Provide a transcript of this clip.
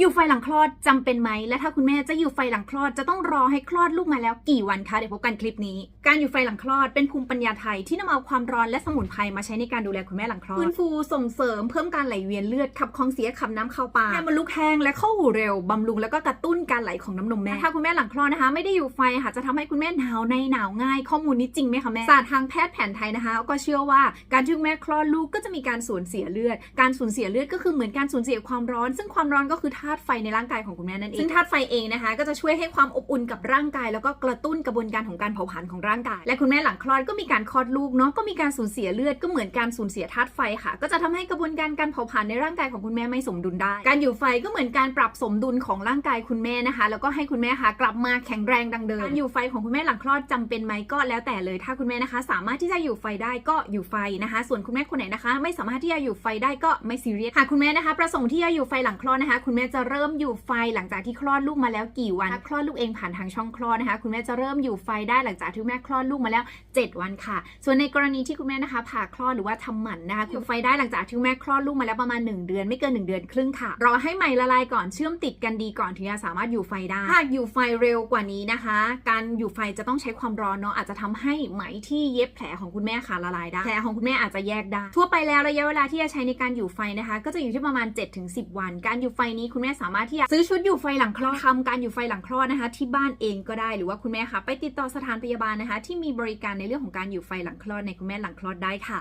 อยู่ไฟหลังคลอดจำเป็นไหม และถ้าคุณแม่จะอยู่ไฟหลังคลอดจะต้องรอให้คลอดลูกมาแล้วกี่วันคะ เดี๋ยวพบกันคลิปนี้ การอยู่ไฟหลังคลอดเป็นภูมิปัญญาไทยที่นำเอาความร้อนและสมุนไพรมาใช้ในการดูแลคุณแม่หลังคลอดฟื้นฟูส่งเสริมเพิ่มการไหลเวียนเลือดขับของเสียขับน้ำเข้าปากให้มันลุกแห้งและเข้าหูเร็วบำรุงแล้วก็กระตุ้นการไหลของน้ำนมแม่ ถ้าคุณแม่หลังคลอดนะคะ ไม่ได้อยู่ไฟค่ะจะทำให้คุณแม่หนาวในหนาวง่าย ข้อมูลนี้จริงไหมคะแม่ศาสตร์ทางแพทย์แผนไทยนะคะ ก็เชื่อว่าการที่คุณแม่คลอดลูกก็จะมีการสูญเสียเลือด การสูญเสียเลือดก็คือเหมือนการสูญเสียความร้อน ซึ่งความร้อนก็คือธาตุไฟในร่างกายของคุณแม่นั่นเองซึ่งธาตุไฟเองนะคะ ก็จะช่วยให้ความอบอุ่นกับร่างกาย แล้วก็กระตุ้นกระบวนการของการเผาผลาญของร่างกาย และคุณแม่หลังคลอดก็มีการคลอดลูกเนาะก็มีการสูญเสียเลือดก็เหมือนการสูญเสียธาตุไฟค่ะ ก็จะทำให้กระบวนการการเผาผลาญในร่างกายของคุณแม่ไม่สมดุลได้ การอยู่ไฟก็เหมือนการปรับสมดุลของร่างกายคุณแม่นะคะ แล้วก็ให้คุณแม่ค่ะกลับมาแข็งแรงดังเดิมการอยู่ไฟของคุณแม่หลังคลอดจำเป็นไหมก็แล้วแต่เลย ถ้าคุณแม่นะคะ สามารถที่จะอยู่ไฟได้ก็อยู่ไฟนะคะ ส่วนคุณแม่คนไหนนะคะ ไม่สามารถที่จะอยู่ไฟได้ก็ไม่ซีเรียสหากคุณแม่นะคะ ประสงค์ที่จะอยู่ไฟหลังคลอดนะคะ คุณแม่จะเริ่มอยู่ไฟหลังจากที่คลอดลูกมาแล้วกี่วันถ้าคลอดลูกเองผ่านทางช่องคลอดนะคะ คุณแม่จะเริ่มอยู่ไฟได้หลังจากที่คุณแม่คลอดลูกมาแล้ว 7 วันค่ะ ส่วนในกรณีที่คุณแม่นะคะผ่าคลอดหรือว่าทำหมันนะคะอยู่ไฟได้หลังจากที่คุณแม่คลอดลูกมาแล้วประมาณ 1 เดือนไม่เกิน 1 เดือนครึ่งค่ะรอให้ไหมละลายก่อนเชื่อมติดกันดีก่อนถึงจะสามารถอยู่ไฟได้หากอยู่ไฟเร็วกว่านี้นะคะ การอยู่ไฟจะต้องใช้ความร้อนเนาะอาจจะทำให้ไหมที่เย็บแผลของคุณแม่ค่ะละลายได้แผลของคุณแม่อาจจะแยกได้ทั่วไปแล้วระยะเวลาที่จะใช้ในการอยู่ไฟนะคะ ก็จะอยู่ที่ประมาณ 7-10 วัน การอยู่ไฟนี้คุณแม่สามารถที่จะซื้อชุดอยู่ไฟหลังคลอดทำการอยู่ไฟหลังคลอดนะคะ ที่บ้านเองก็ได้หรือว่าคุณแม่ค่ะ ไปติดต่อสถานพยาบาลนะคะ ที่มีบริการในเรื่องของการอยู่ไฟหลังคลอดในคุณแม่หลังคลอดได้ค่ะ